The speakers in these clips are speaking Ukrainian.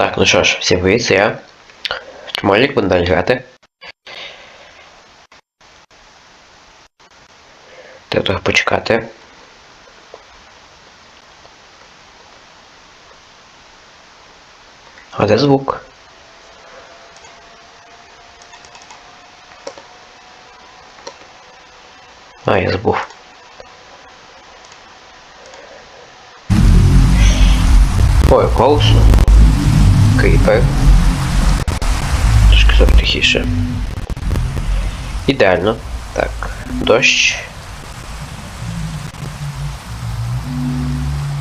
Так, ну що ж, всім привіт, це я. Чмолік, буду далі грати. Треба трохи почекати. А де звук? А, я забув. Ой, голосно. Кріпер. Трошки зробити тихіше. Ідеально. Так, дощ.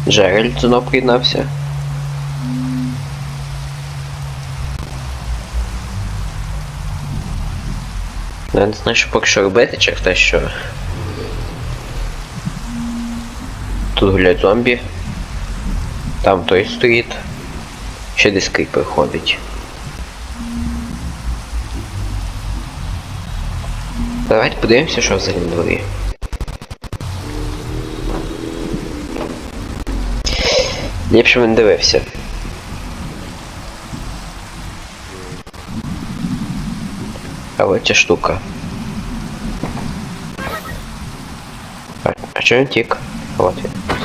Джеральд знов приєднався. Я не знаю, що поки що робити через те, що тут гулять зомбі. Там той стоїть. Ще десь кріпер ходить. Давайте подивимося, що взагалі на дворі. Ліпше він дивився. А от ця штука. А, а чого він тік? А от він.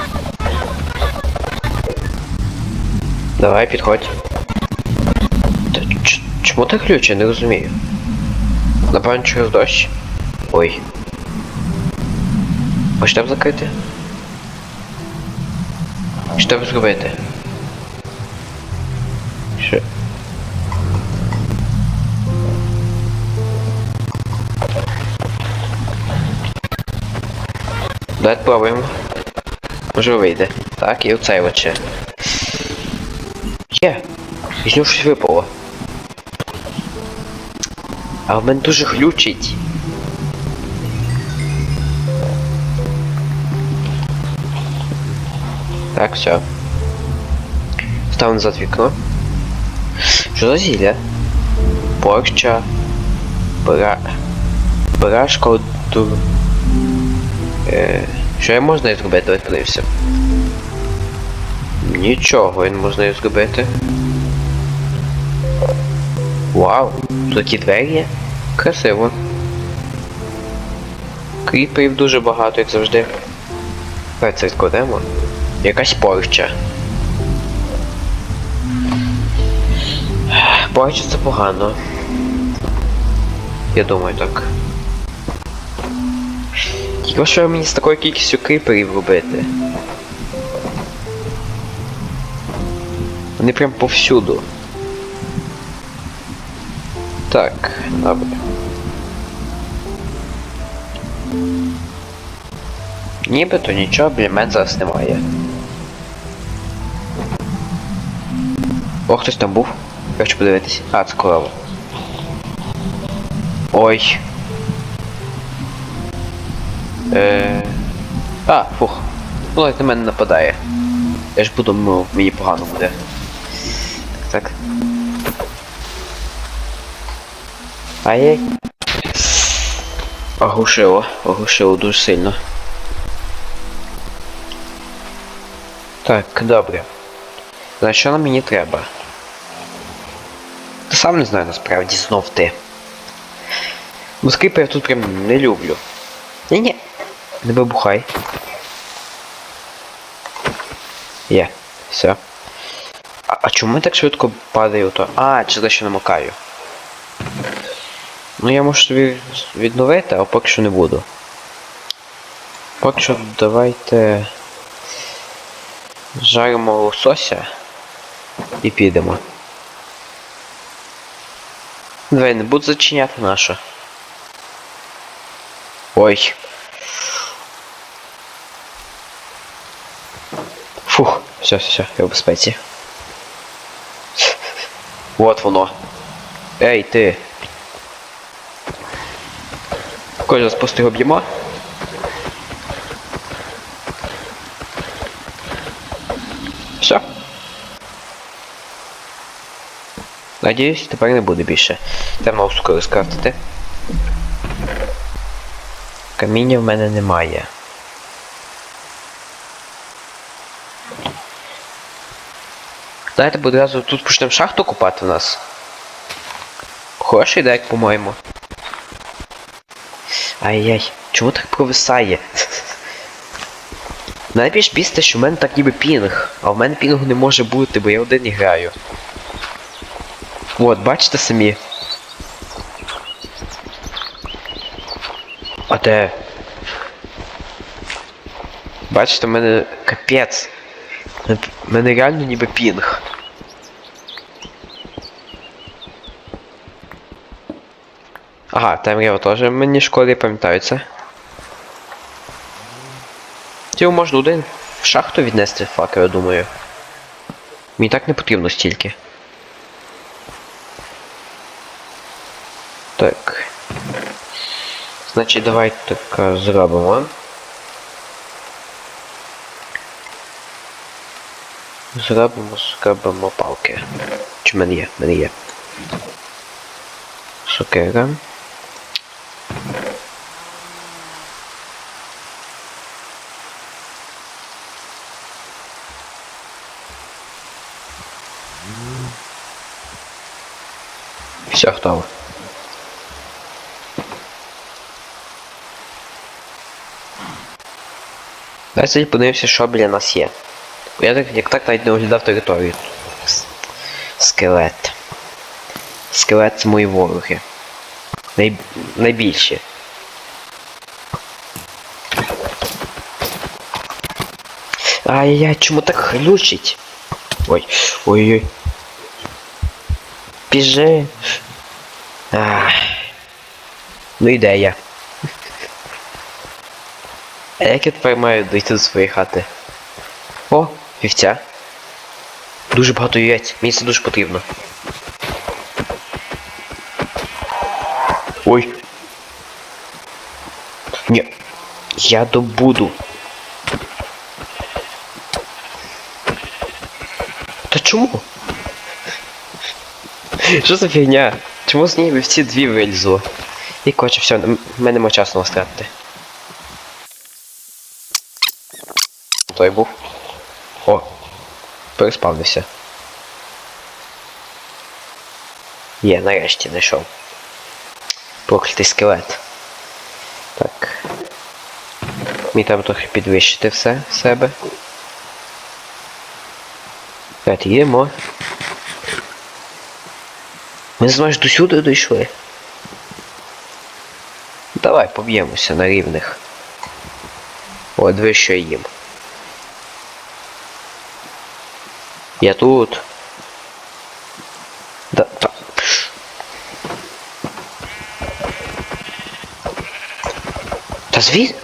Давай, підходь. Ч- чому так ключ? Я не розумію. Напевно, через дощ. Ой. Хочеш там закрити? Треба зробити? Що? Давайте пробуємо. Може вийде. Так, і оцей от ще. Є! Із нього щось випало. А мене дуже глючить. Так, все. Став назад вікно. Що за зілля? Порча. Бра... Брашка дур... Е... Що я можна зробити? Давай подивимося. Нічого він можна і зробити. Вау, такі двері. Красиво. Кріперів дуже багато, як завжди. Це відкладемо. Якась порча. Порча це погано. Я думаю так. Тільки що мені з такою кількістю кріперів робити? Вони прям повсюду. Так, добре. Нібито нічого біля мене зараз немає. О, хтось там був. Я хочу подивитись. А, це корова. Ой. Е... А, фух. Лайк на мене нападає. Я ж буду, ну, мені погано буде. Ай-яй. Оглушило, оглушило дуже сильно. Так, добре. За що нам мені треба? Та сам не знаю насправді знов ти. Москипа я тут прям не люблю. Ні-ні. Не вибухай. Є, все. А, а чому я так швидко падаю то? А, через те, що намокаю. Ну я можу собі відновити, а поки що не буду. Поки що давайте жаримо лосося і підемо. Давай не буду зачиняти нашу. Ой. Фух, все, все, все, я в безпеці. Вот воно. Ей, ти. Кожен з просто б'ємо. Все. Надіюсь, тепер не буде більше. Треба скоро скрафтити. Каміння в мене немає. Давайте одразу тут почнемо шахту купати в нас. Хороший дек, по-моєму. Ай-яй, чому так провисає? Найбільш бісте, що в мене так ніби пінг, а в мене пінгу не може бути, бо я один і граю. От, бачите самі. А де? Бачите, в мене капець. В мене реально ніби пінг. Ага, темрява теж мені в школі пам'ятаються. Його можна один в шахту віднести факел, я думаю. Мені так не потрібно стільки. Так. Значить, давайте так е, зробимо. Зробимо, зробимо палки. Чи мене є? В є. Сокира. Готово. Давай сьогодні подивимося, що біля нас є. Я так, як так навіть не оглядав територію. Скелет. Скелет це мої вороги. Най... Найбільші. Ай-яй, чому так хлючить? Ой, ой-ой. Біжи. Ах. Ну ідея. А як я тепер маю дійти до своєї хати? О, вівця. Дуже багато яєць, мені це дуже потрібно. Ой. Ні. Я добуду. Та чому? Що за фігня? Чому з ній вівці дві вилізло? І коротше, все, мене нема часу нас тратити. Той був. О! Переспавнився. Є, нарешті знайшов. Проклятий скелет. Так. Мені треба трохи підвищити все в себе. Так, їдемо. Ми знаєш до сюди дійшли. Давай поб'ємося на рівних. О, диви, що я їм. Я тут. Да, та. пш. Та звід.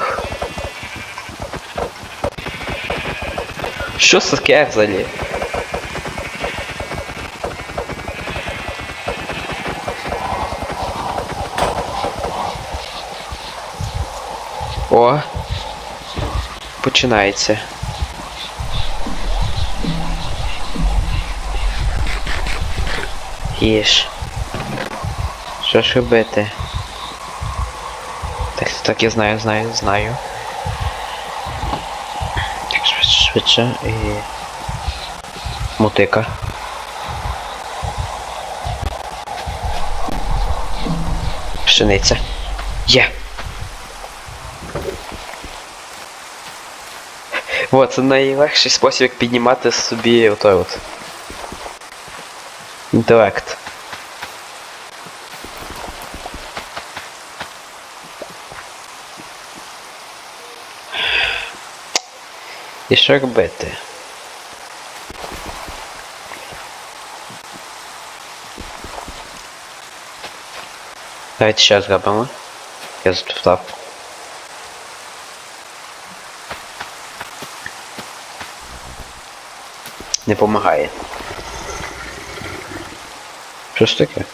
Що це таке взагалі? О. Починається. Їж. Що ж робити? Так, так, я знаю, знаю, знаю. Так, швидше, швидше і... Мотика. Пшениця. Є. Вот, це найлегший спосіб, як піднімати собі отой от. Інтелект. І що робити? Давайте ще зробимо. Я затоптав. Не помагає. Що ж таке?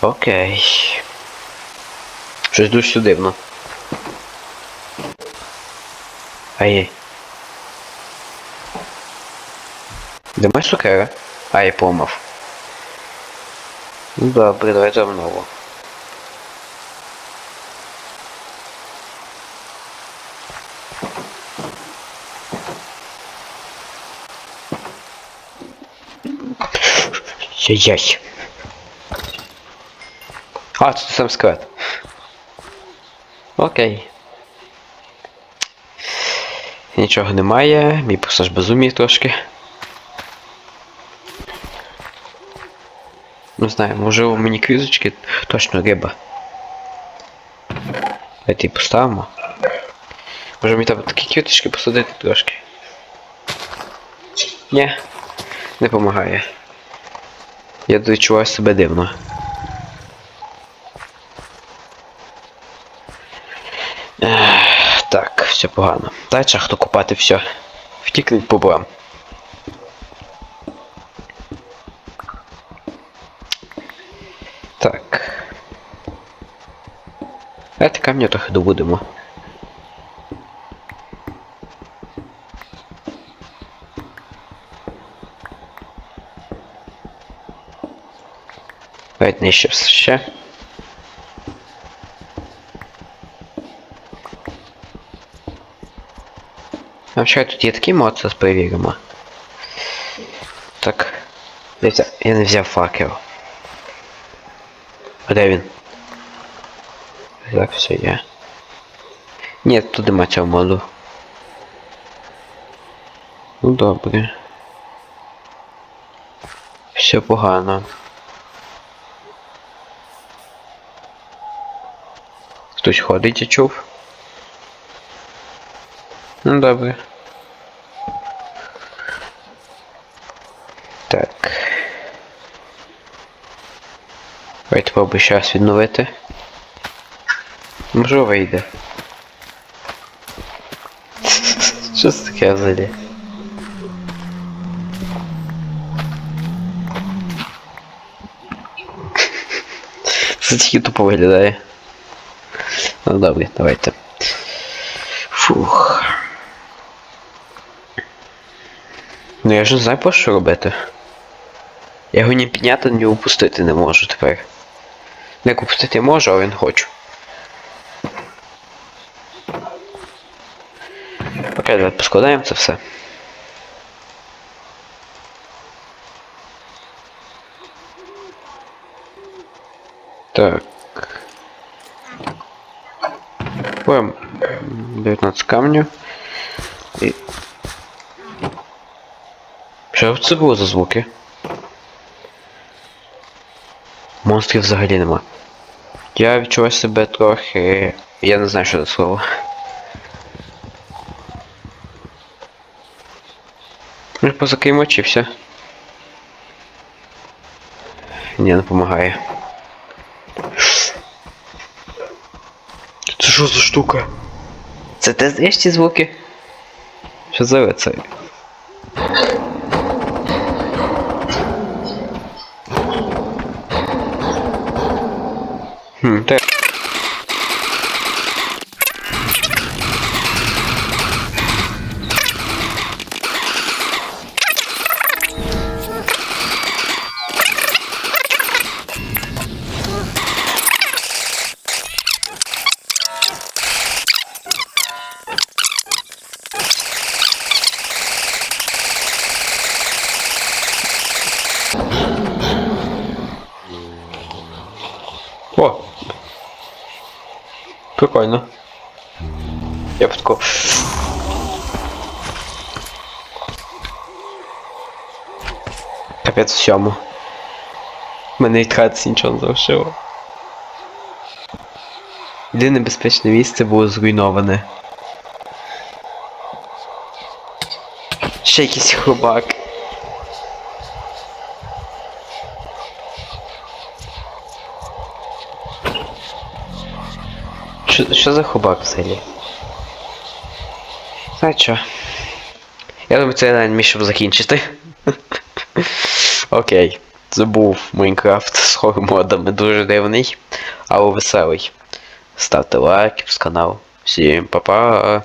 Окей. Щось дуже дивно. Ай. Де моя сукера? А, я помав. Ну добре, давай заново. Яй-яй. А, це сам скелет. Окей. Нічого немає, мій просто ж безумій трошки. Не знаю, може у мені квізочки точно риба. Давайте її поставимо. Може мені треба такі квіточки посадити трошки. Ні, не допомагає. Я відчуваю себе дивно. Так, все погано. Дай шахту купати все. Втікли від. Так. Давайте камня трохи добудемо. Давайте нижче ще. А тут є такий мод, зараз перевіримо. Так. Я, я не взяв факел. Він? Так, все є. Ні, тут нема цього моду. Ну добре. Все погано. Хтось ходить, я чув. Ну добре. Так. Давайте пробуй раз відновити. Може вийде. Що це таке взагалі? Це тільки тупо виглядає. Ну добре, давайте. Фух. Ну я ж не знаю про що робити. Я його ні підняти, ні опустити не можу тепер. Не опустити можу, а він хочу. Окей, давайте поскладаємо це все. Так. Берем 19 камню. І... Що це було за звуки? Монстрів взагалі нема. Я відчуваю себе трохи. Я не знаю, що це слово. Може позакриємо все. Ні, не допомагає. Що за штука? Це ти знаєш ці звуки? Що за це? Хм, так. О! Прикольно. Я тако. Капець всьому. Мене від хаці нічого не залишило. Єдине безпечне місце було зруйноване. Ще якийсь хробак. Що, що за хробак взагалі? А що? Я думаю, це навіть міг щоб закінчити. Окей. Це був Майнкрафт з хор-модами дуже дивний, але веселий. Ставте лайк з канал. Всім па-па!